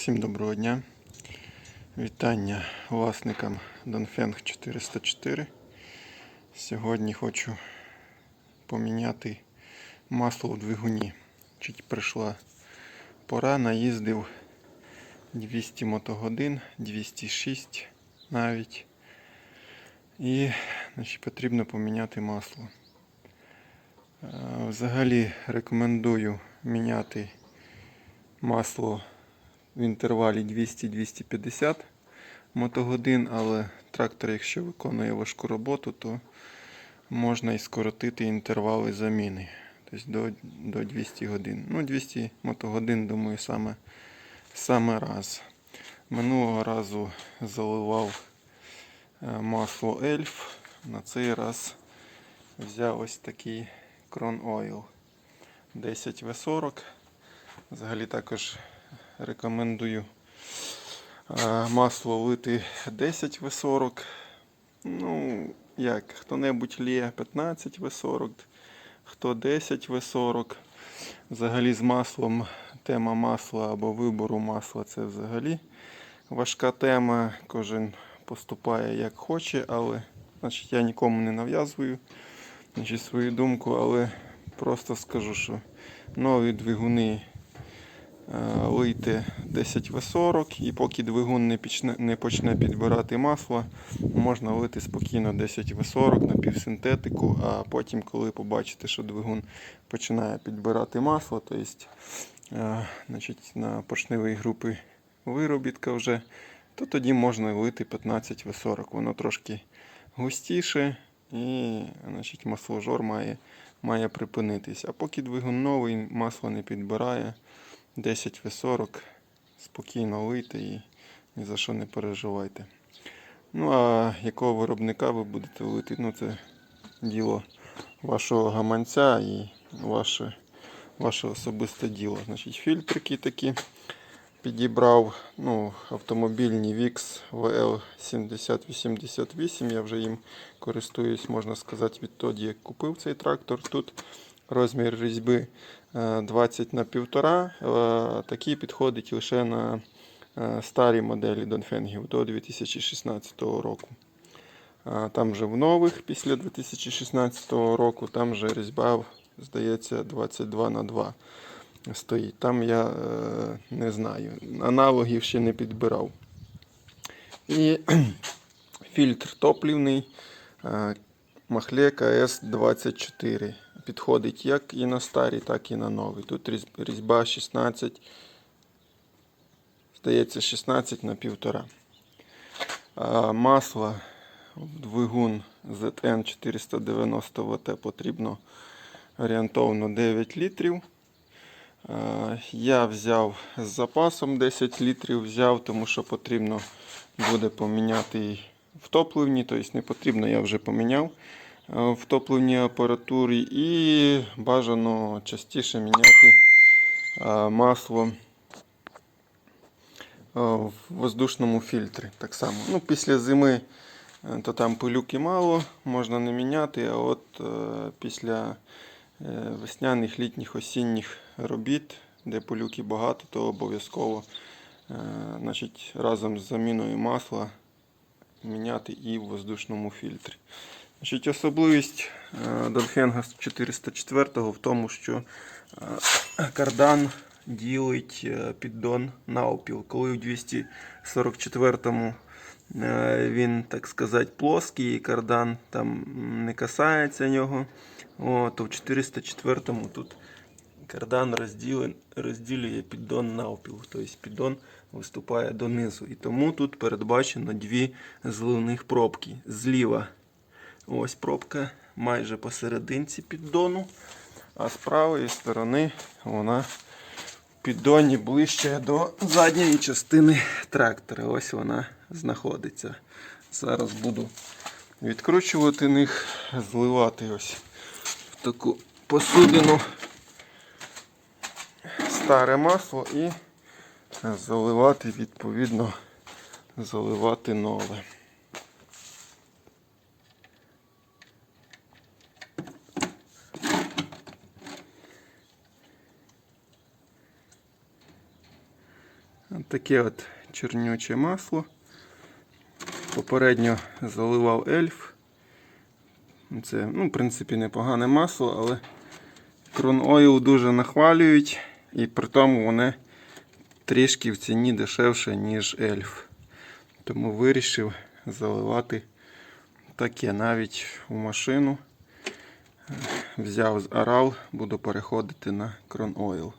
Всім доброго дня. Вітання власникам Dongfeng 404. Сьогодні хочу поміняти масло в двигуні. Чуть прийшла пора, наїздив 200 мотогодин, 206 навіть. І значить, потрібно поміняти масло. Е, Взагалі рекомендую міняти масло в інтервалі 200-250 мотогодин, але трактор, якщо виконує важку роботу, то можна і скоротити інтервали заміни. Тобто до, до 200 годин. Ну, 200 мотогодин, думаю, саме, саме раз. Минулого разу заливав е, масло Ельф. На цей раз взяв ось такий Крон Oil 10 В40. Взагалі також рекомендую е, масло лити 10 В40. Ну, як, хто-небудь лє 15 В40, хто 10 В40. Взагалі з маслом, тема масла або вибору масла це взагалі важка тема. Кожен поступає як хоче, але значить, я нікому не нав'язую значить, свою думку, але просто скажу, що нові двигуни е, лийте 10 В40 і поки двигун не почне, не почне підбирати масло, можна лити спокійно 10 В40 на півсинтетику, а потім, коли побачите, що двигун починає підбирати масло, то есть, е, значить, на поршневій групи виробітка вже, то тоді можна лити 15 В40. Воно трошки густіше і значить, масложор має, має припинитись. А поки двигун новий, масло не підбирає, 10 В40 спокійно лийте і ні за що не переживайте. Ну а якого виробника ви будете лити, ну це діло вашого гаманця і ваше, ваше особисте діло. Значить, фільтрики такі підібрав ну, автомобільні VIX VL7088. Я вже їм користуюсь, можна сказати, відтоді, як купив цей трактор. Тут розмір різьби 20 на 1,5. Е, Такий підходить лише на е, старі моделі Донфенгів до 2016 року. Там вже в нових після 2016 року, там вже різьба, здається, 22 на 2 стоїть. Там я е, не знаю. Аналогів ще не підбирав. І фільтр топлівний е, Махлека С24. Підходить як і на старий, так і на новий. Тут різьба 16, здається, 16 на 1,5. Масло в двигун ZN 490 ВТ потрібно орієнтовно 9 літрів. Я взяв з запасом 10 літрів, взяв, тому що потрібно буде поміняти в топливні, тобто не потрібно, я вже поміняв е, в топливній апаратурі і бажано частіше міняти е, масло е, в воздушному фільтрі. Так само. Ну, після зими то там пилюки мало, можна не міняти, а от після весняних, літніх, осінніх робіт, де пилюки багато, то обов'язково значить, разом з заміною масла міняти і в воздушному фільтрі. Значить, особливість Донфенга 404 в тому, що е, кардан ділить е, піддон навпіл. Коли в 244-му е, він, так сказати, плоский, і кардан там не касається нього, о, то в 404-му тут кардан розділює піддон навпіл. Тобто піддон виступає донизу. І тому тут передбачено дві зливних пробки. Зліва ось пробка майже посерединці піддону, а з правої сторони вона в піддоні ближче до задньої частини трактора. Ось вона знаходиться. Зараз буду відкручувати них, зливати ось в таку посудину старе масло і заливати відповідно заливати нове. Таке от чорнюче масло. Попередньо заливав ельф. Це, ну, в принципі, непогане масло, але Crown Oil дуже нахвалюють, і при тому вони трішки в ціні дешевше, ніж ельф. Тому вирішив заливати таке навіть у машину. Е, Взяв з Aral, буду переходити на Crown Oil.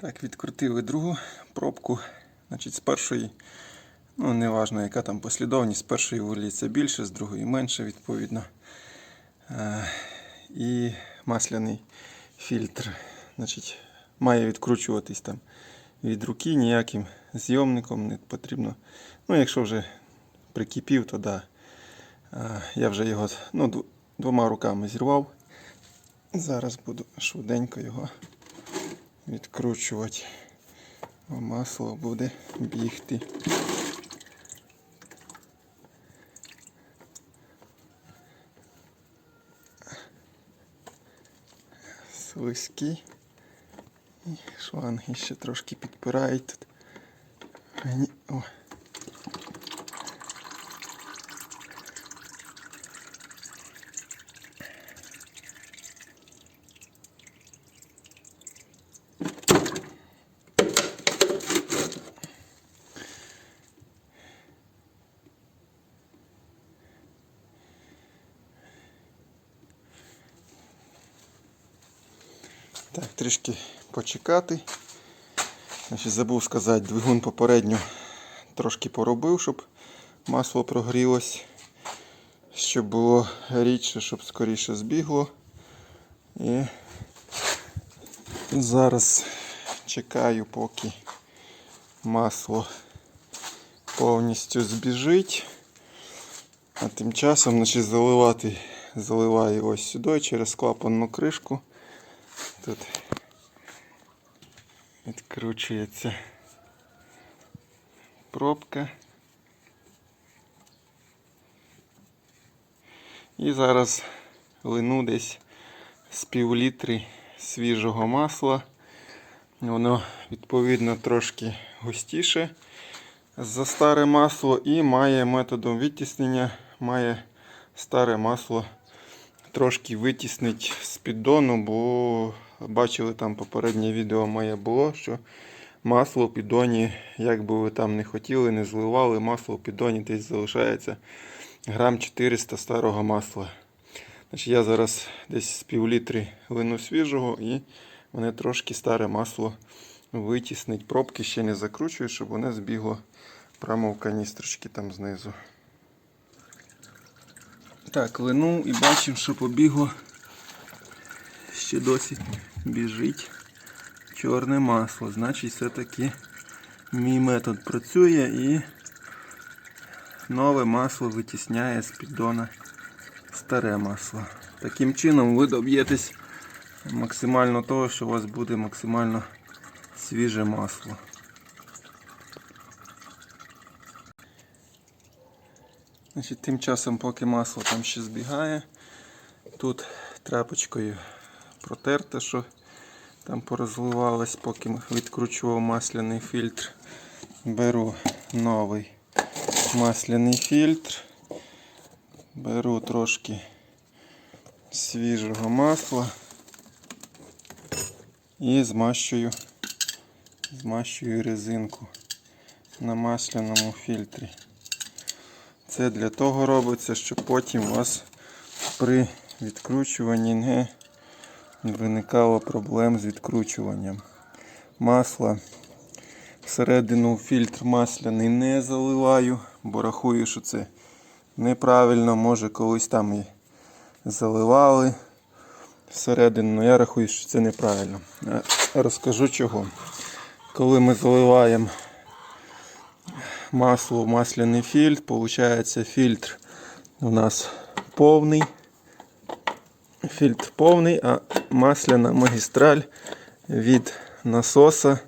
Так, відкрутили другу пробку. Значить, з першої, ну, неважно, яка там послідовність, з першої виліться більше, з другої менше, відповідно. Е, І масляний фільтр. Значить, має відкручуватись там від руки, ніяким зйомником не потрібно. Ну, якщо вже прикипів, то да. Е, Я вже його ну, двома руками зірвав. Зараз буду швиденько його відкручувати. Бо масло буде бігти. Слизькі. І шланги ще трошки підпирають тут. Мені... О. Так, трішки почекати. Значить, забув сказати, двигун попередньо трошки поробив, щоб масло прогрілось, щоб було рідше, щоб скоріше збігло. І зараз чекаю, поки масло повністю збіжить. А тим часом значить, заливати, заливаю ось сюди через клапанну кришку. Тут відкручується пробка. І зараз лину десь з пів літри свіжого масла. Воно відповідно трошки густіше за старе масло і має методом відтіснення, має старе масло трошки витіснить з піддону, бо бачили там попереднє відео моє було, що масло в піддоні, як би ви там не хотіли, не зливали, масло в піддоні десь залишається грам 400 старого масла. Значить, Я зараз десь з пів літри лину свіжого і мене трошки старе масло витіснить. Пробки ще не закручую, щоб воно збігло прямо в каністрочки там знизу. Так, лину і бачимо, що побігло. Ще досі біжить чорне масло. Значить, все-таки мій метод працює і нове масло витісняє з піддона старе масло. Таким чином ви доб'єтесь максимально того, що у вас буде максимально свіже масло. Значить, тим часом, поки масло там ще збігає, тут тряпочкою протерте, що там порозливалось, поки відкручував масляний фільтр. Беру новий масляний фільтр, беру трошки свіжого масла і змащую, змащую резинку на масляному фільтрі. Це для того робиться, щоб потім у вас при відкручуванні не виникало проблем з відкручуванням. Масла всередину фільтр масляний не заливаю, бо рахую, що це неправильно. Може колись там і заливали всередину, але я рахую, що це неправильно. Е, Розкажу чого. Коли ми заливаємо масло в масляний фільтр. Получається фільтр у нас повний. Фільтр повний, а масляна магістраль від насоса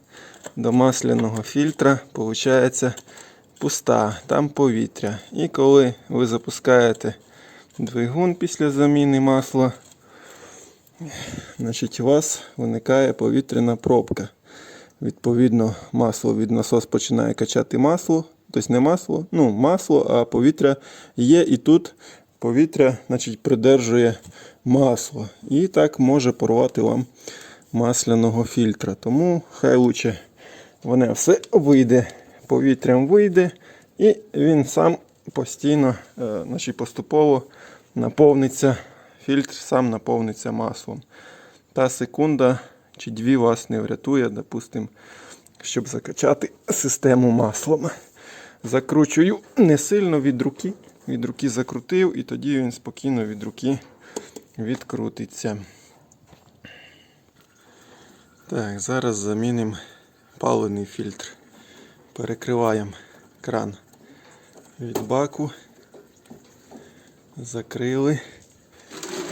до масляного фільтра получається пуста, там повітря. І коли ви запускаєте двигун після заміни масла, Значить, у вас виникає повітряна пробка. Відповідно, масло від насос починає качати масло, тобто не масло, ну масло, а повітря є, і тут повітря значить, придержує масло. І так може порвати вам масляного фільтра. Тому хай лучше воно все вийде, повітрям вийде, і він сам постійно, е, значить, поступово наповниться, фільтр сам наповниться маслом. Та секунда чи дві вас не врятує, допустим, щоб закачати систему маслом. Закручую не сильно від руки. Від руки закрутив, і тоді він спокійно від руки відкрутиться. Так, зараз замінимо паливний фільтр. Перекриваємо кран від баку. Закрили.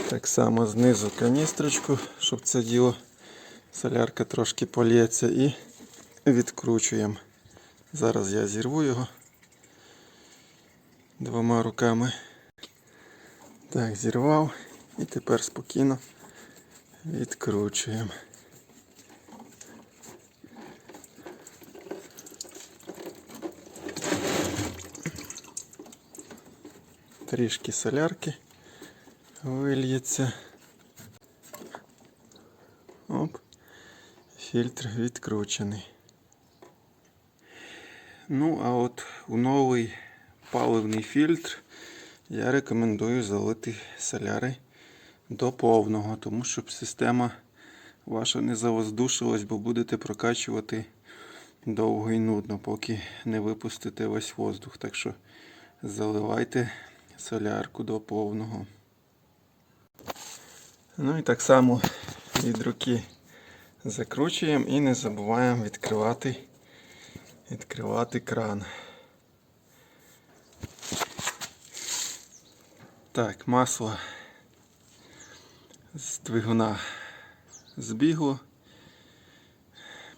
Так само знизу каністрочку, щоб це діло солярка трошки полється і відкручуємо. Зараз я зірву його двома руками. Так, зірвав і тепер спокійно відкручуємо. Трішки солярки вильється. Оп, фільтр відкручений. Ну, а от у новий паливний фільтр я рекомендую залити соляри до повного, тому щоб система ваша не завоздушилась, бо будете прокачувати довго і нудно, поки не випустите весь воздух. Так що заливайте солярку до повного. Ну і так само від руки закручуємо і не забуваємо відкривати, відкривати кран. Так, масло з двигуна збігло.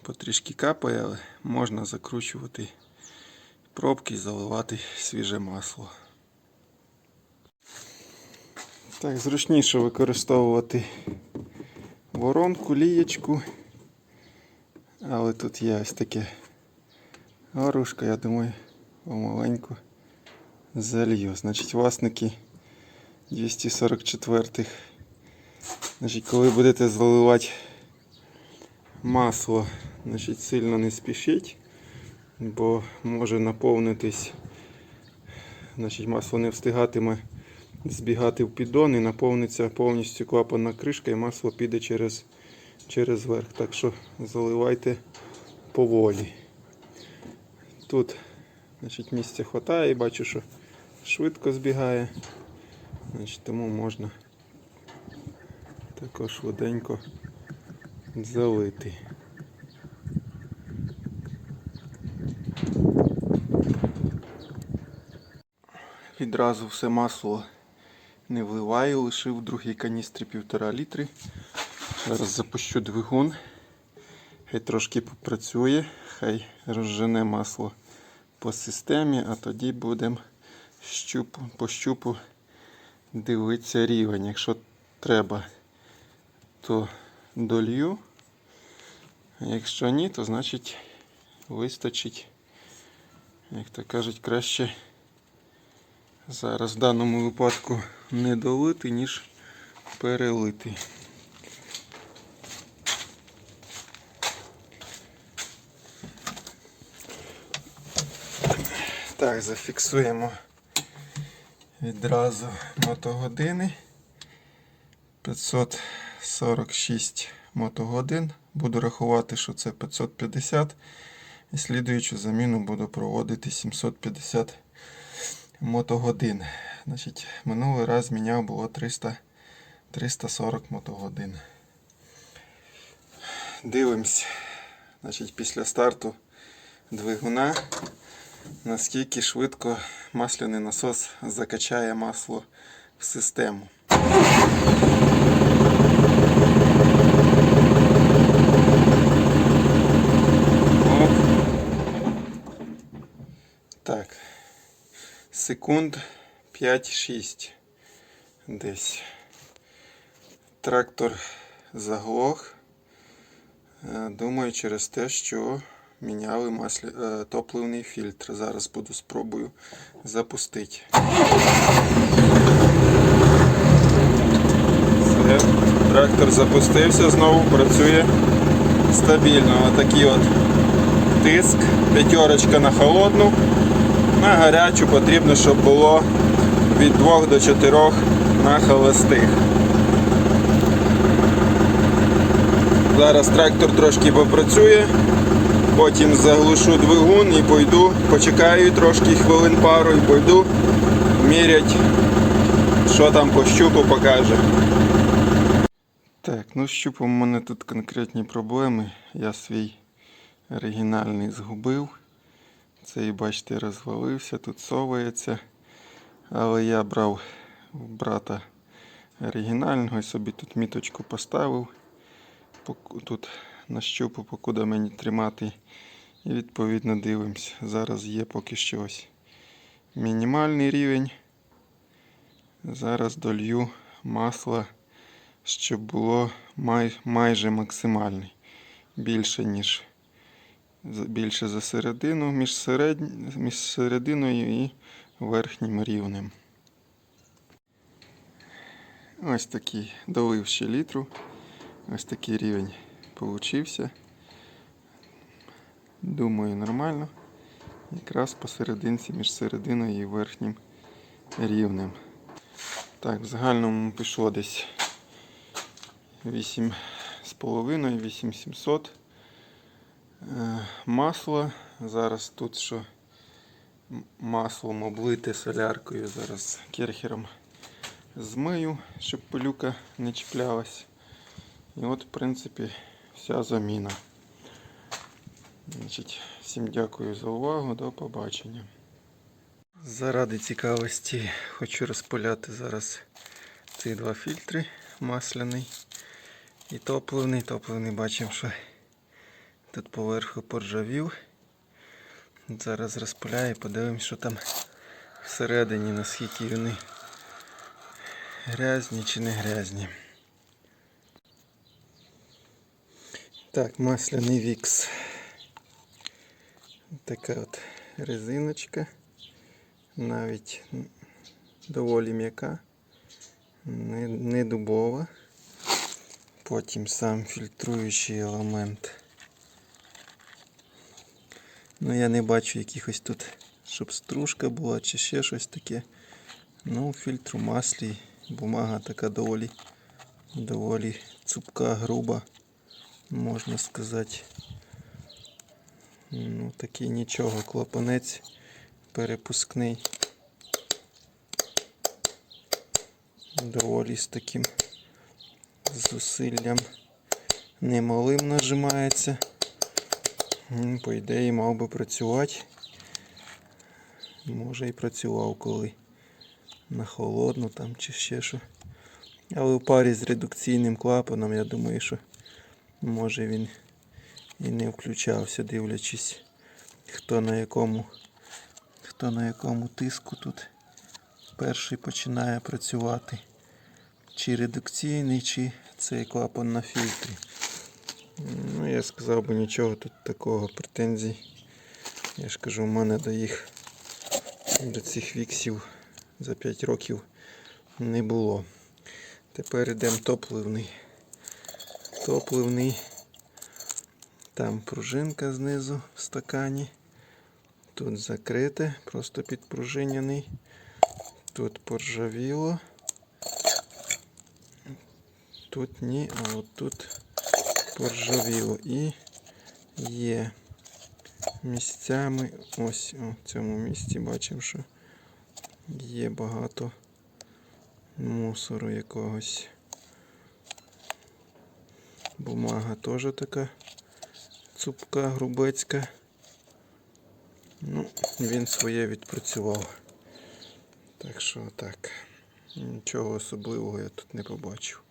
Потрішки капає, але можна закручувати пробки і заливати свіже масло. Так, зручніше використовувати воронку, лієчку. Але тут є ось таке горошко, я думаю, помаленьку залью. Значить, власники 244-х. Значить, коли будете заливати масло, значить, сильно не спішіть, бо може наповнитись, значить, масло не встигатиме збігати в піддон і наповниться повністю клапанна кришка і масло піде через, через верх. Так що заливайте поволі. Тут значить, місця вистачає і бачу, що швидко збігає. Значить, тому можна також швиденько залити. Відразу все масло не вливаю, лишив в другій каністрі півтора літри. Зараз запущу двигун. Хай трошки попрацює, хай розжене масло по системі, а тоді будемо по щупу дивитися рівень. Якщо треба, то долью. А якщо ні, то значить вистачить, як то кажуть, краще зараз в даному випадку не долити, ніж перелити. Так, зафіксуємо відразу мотогодини. 546 мотогодин. Буду рахувати, що це 550. І слідуючу заміну буду проводити 750 мотогодин. Значить, минулий раз міняв було 300, 340 мотогодин. Дивимось, значить, після старту двигуна, наскільки швидко масляний насос закачає масло в систему. Так. Секунд 5-6 десь. Трактор заглох. Е, Думаю, через те, що міняли маслі... е, топливний фільтр. Зараз буду спробую запустити. Все. Трактор запустився, знову працює стабільно. Отакий от тиск, п'ятерочка на холодну. На гарячу потрібно, щоб було від 2 до 4 на холостих. Зараз трактор трошки попрацює, потім заглушу двигун і пойду, почекаю трошки хвилин пару і пойду мірять, що там по щупу покаже. Так, ну з щупом у мене тут конкретні проблеми. Я свій оригінальний згубив. Цей, бачите, розвалився, тут совається. Але я брав у брата оригінального і собі тут міточку поставив. Тут на щупу, покуди мені тримати. І відповідно дивимося. Зараз є поки що ось мінімальний рівень. Зараз долью масла, щоб було май, майже максимальний. Більше, ніж більше за середину, між, серед... між серединою і верхнім рівнем. Ось такий долив ще літру. Ось такий рівень получився. Думаю, нормально. Якраз посерединці між серединою і верхнім рівнем. Так, в загальному пішло десь 8,5, 8700 Е, масло. Зараз тут що маслом облите соляркою. Зараз керхером змию, щоб пилюка не чіплялась. І от, в принципі, вся заміна. Значить, всім дякую за увагу. До побачення. Заради цікавості хочу розпиляти зараз ці два фільтри масляний і топливний. Топливний бачимо, що тут поверху поржавів. Зараз розпиляю, подивимось, що там всередині, наскільки вони грязні чи не грязні. Так, масляний вікс. Така от резиночка. Навіть доволі м'яка, не, не дубова. Потім сам фільтруючий елемент. Ну я не бачу якихось тут, щоб стружка була чи ще щось таке. Ну, фільтр у маслі, бумага така доволі, доволі цупка, груба, можна сказати. Ну, такий нічого, клапанець перепускний. Доволі з таким зусиллям немалим нажимається. По ідеї мав би працювати. Може і працював коли на холодну там чи ще що. Але в парі з редукційним клапаном, я думаю, що може він і не включався, дивлячись, хто на якому, хто на якому тиску тут перший починає працювати. Чи редукційний, чи цей клапан на фільтрі. Ну, я сказав би нічого тут такого претензій. Я ж кажу, у мене до їх до цих віксів за 5 років не було. Тепер йдемо топливний. Топливний. Там пружинка знизу в стакані. Тут закрите, просто підпружиняний. Тут поржавіло. Тут ні, а от тут поржавіло. І є місцями, ось в цьому місці бачимо, що є багато мусору якогось. Бумага теж така цупка, грубецька. Ну, він своє відпрацював. Так що так. Нічого особливого я тут не побачив.